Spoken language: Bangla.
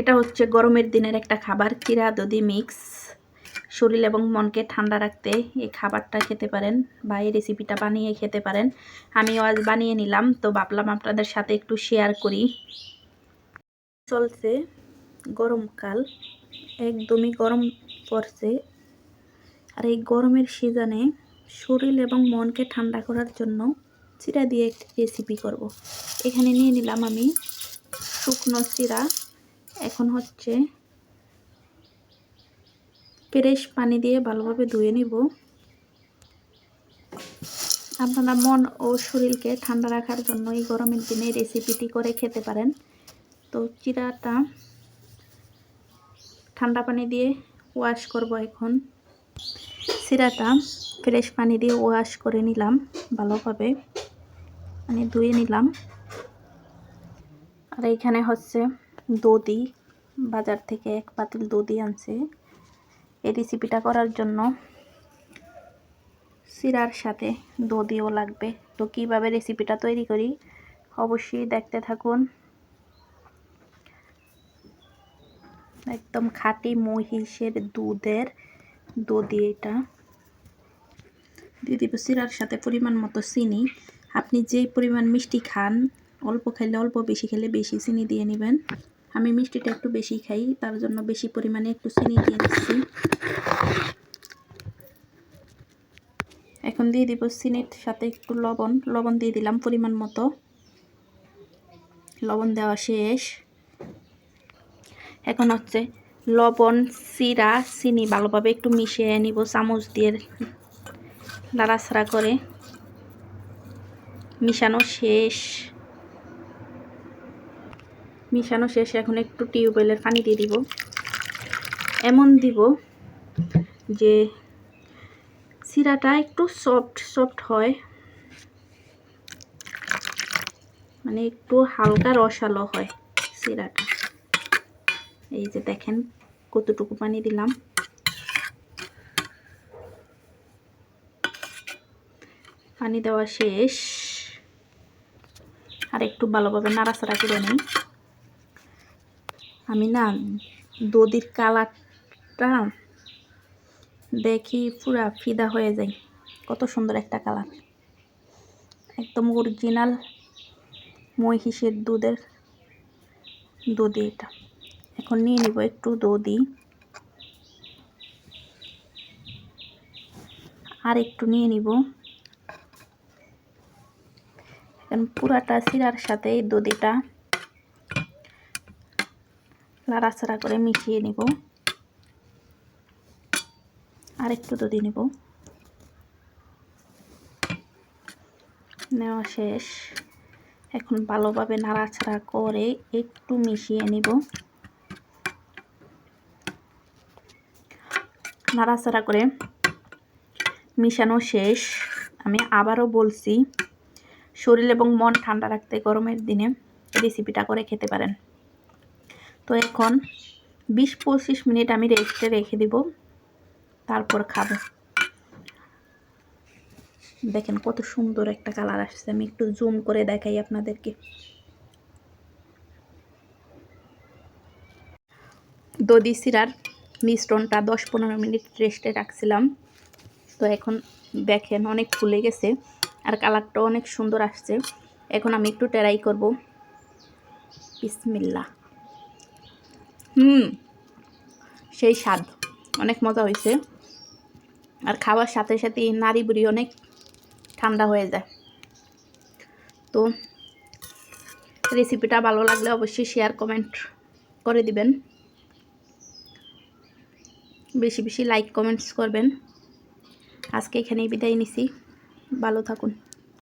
এটা হচ্ছে গরমের দিনের একটা খাবার, চিরা দধি মিক্স শরীর এবং মনকে ঠান্ডা রাখতে এই খাবারটা খেতে পারেন বা এই রেসিপিটা বানিয়ে খেতে পারেন। আমিও আজ বানিয়ে নিলাম, তো ভাবলাম আপনাদের সাথে একটু শেয়ার করি। চলছে গরমকাল একদমই গরম পড়ছে। আর এই গরমের সিজনে শরীর এবং মনকে ঠান্ডা করার জন্য চিরা দিয়ে একটি রেসিপি করব। এখানে নিয়ে নিলাম আমি শুকনো চিরা। এখন হচ্ছে ফ্রেশ পানি দিয়ে ভালোভাবে ধুয়ে নিব। আপনারা মন ও শরীরকে ঠান্ডা রাখার জন্য এই গরমের দিনে রেসিপিটি করে খেতে পারেন। তো চিরাটা ঠান্ডা পানি দিয়ে ওয়াশ করব এখন। চিরাটা ফ্রেশ পানি দিয়ে ওয়াশ করে নিলাম ভালোভাবে। মানে ধুয়ে নিলাম। আর এইখানে হচ্ছে দধি, বাজার থেকে এক পাতিল দধি আনছে। এই রেসিপিটা করার জন্য সিরার সাথে দধিও লাগবে। তো কীভাবে রেসিপিটা তৈরি করি? অবশ্যই দেখতে থাকুন। একদম খাঁটি মহিষের দুধের দধি এটা। দিয়ে দিব সিরার সাথে পরিমাণ মতো চিনি। আপনি যেই পরিমাণ মিষ্টি খান, অল্প খেলে অল্প বেশি খেলে বেশি চিনি দিয়ে নেবেন। আমি মিষ্টিটা একটু বেশি খাই, তার জন্য বেশি পরিমাণে একটু চিনি দিয়ে দিচ্ছি। এখন দিয়ে দিব চিনির সাথে একটু লবণ লবণ দিয়ে দিলাম পরিমাণ মতো। লবণ দেওয়া শেষ। এখন হচ্ছে লবণ চিরা চিনি ভালোভাবে একটু মিশিয়ে নিব চামচ দিয়ে নাড়াছাড়া করে। মিশানো শেষ। মিশানো শেষ, এখন একটু টিউবওয়েলের পানি দিয়ে দিব। এমন দিব যে সিরাটা একটু সফট সফট হয়। মানে একটু হালকা রসালো হয় সিরাটা এই যে দেখেন কতটুকু পানি দিলাম। পানি দেওয়া শেষ। আর একটু ভালোভাবে নাড়াচাড়া করে নিই। আমি না দদির কালারটা দেখি পুরা ফিদা হয়ে যায় কত সুন্দর একটা কালার। একদম অরিজিনাল মহিষের দুধের দধি এটা। এখন নিয়ে নিব একটু দধি। আর একটু নিয়ে নিব। এখন পুরাটা সিরার সাথে এই দধিটা লাড়াচাড়া করে মিশিয়ে নিব। আর একটু দধি নিব। নেওয়া শেষ। এখন ভালোভাবে নাড়াচাড়া করে একটু মিশিয়ে নিব। নাড়াচাড়া করে মিশানো শেষ। আমি আবারও বলছি, শরীর এবং মন ঠান্ডা রাখতে গরমের দিনে রেসিপিটা করে খেতে পারেন। তো এখন বিশ পঁচিশ মিনিট আমি রেস্টে রেখে দিব। তারপর খাব। দেখেন কত সুন্দর একটা কালার আসছে। আমি একটু জুম করে দেখাই আপনাদেরকে। দদি সিরার মিশ্রণটা দশ পনেরো মিনিট রেস্টে রাখছিলাম। তো এখন দেখেন অনেক ফুলে গেছে আর কালারটাও অনেক সুন্দর আসছে। এখন আমি একটু টেরাই করব। বিসমিল্লা হুম। সেই স্বাদ। অনেক মজা হয়েছে আর খাওয়ার সাথে সাথে নারী বুড়ি অনেক ঠান্ডা হয়ে যায়। তো রেসিপিটা ভালো লাগলে অবশ্যই শেয়ার কমেন্ট করে দিবেন। বেশি বেশি লাইক কমেন্টস করবেন। আজকে এখানেই বিদায় নিছি। ভালো থাকুন।